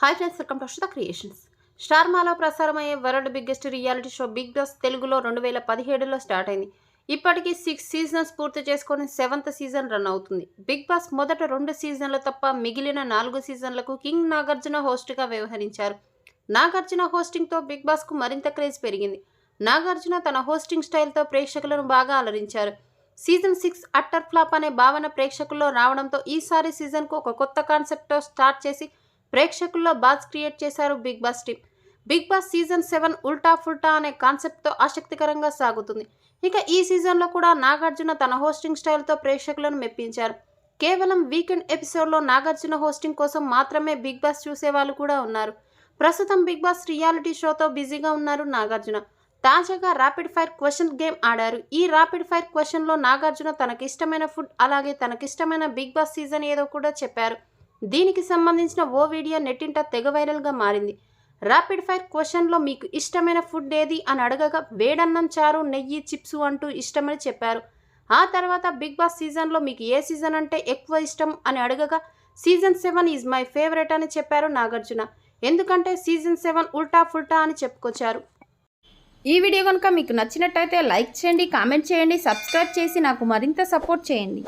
Hi friends welcome to Akshata Creations Star మాలో ప్రసారమయ్యే world biggest reality show Bigg Boss తెలుగులో రెండు వేల పదిహేడులో స్టార్ట్ అయింది. ఇప్పటికీ సిక్స్ సీజన్స్ పూర్తి చేసుకొని సెవెంత్ సీజన్ రన్ అవుతుంది. బిగ్ బాస్ మొదట రెండు సీజన్లు తప్ప మిగిలిన నాలుగు సీజన్లకు కింగ్ నాగార్జున హోస్ట్గా వ్యవహరించారు. నాగార్జున హోస్టింగ్తో బిగ్ బాస్కు మరింత క్రేజ్ పెరిగింది. నాగార్జున తన హోస్టింగ్ స్టైల్తో ప్రేక్షకులను బాగా అలరించారు. సీజన్ సిక్స్ అట్టర్ ఫ్లాప్ అనే భావన ప్రేక్షకుల్లో రావడంతో ఈసారి సీజన్కు ఒక కొత్త కాన్సెప్ట్తో స్టార్ట్ చేసి ప్రేక్షకుల్లో బాజ్ క్రియేట్ చేశారు Bigg Boss team Bigg Boss season seven Ulta Pulta అనే కాన్సెప్ట్తో ఆసక్తికరంగా సాగుతుంది. ఇక ఈ సీజన్లో కూడా నాగార్జున తన హోస్టింగ్ స్టైల్తో ప్రేక్షకులను మెప్పించారు. కేవలం వీకెండ్ ఎపిసోడ్లో నాగార్జున హోస్టింగ్ కోసం మాత్రమే బిగ్ బాస్ చూసేవాళ్ళు కూడా ఉన్నారు. ప్రస్తుతం బిగ్ బాస్ రియాలిటీ షోతో బిజీగా ఉన్నారు నాగార్జున. తాజాగా ర్యాపిడ్ ఫైర్ క్వశ్చన్ గేమ్ ఆడారు. ఈ ర్యాపిడ్ ఫైర్ క్వశ్చన్లో నాగార్జున తనకిష్టమైన ఫుడ్ అలాగే తనకిష్టమైన బిగ్ బాస్ సీజన్ ఏదో కూడా చెప్పారు. దీనికి సంబంధించిన ఓ వీడియో నెట్టింట తెగ వైరల్గా మారింది. ర్యాపిడ్ ఫైర్ క్వశ్చన్లో మీకు ఇష్టమైన ఫుడ్ ఏది అని అడగగా వేడన్నం చారు నెయ్యి చిప్స్ అంటూ ఇష్టమని చెప్పారు. ఆ తర్వాత బిగ్ బాస్ సీజన్లో మీకు ఏ సీజన్ అంటే ఎక్కువ ఇష్టం అని అడగగా season seven is my favourite అని చెప్పారు నాగార్జున. ఎందుకంటే సీజన్ సెవెన్ ఉల్టా ఫుల్టా అని చెప్పుకొచ్చారు. ఈ వీడియో కనుక మీకు నచ్చినట్టయితే లైక్ చేయండి కామెంట్ చేయండి సబ్స్క్రైబ్ చేసి నాకు మరింత సపోర్ట్ చేయండి.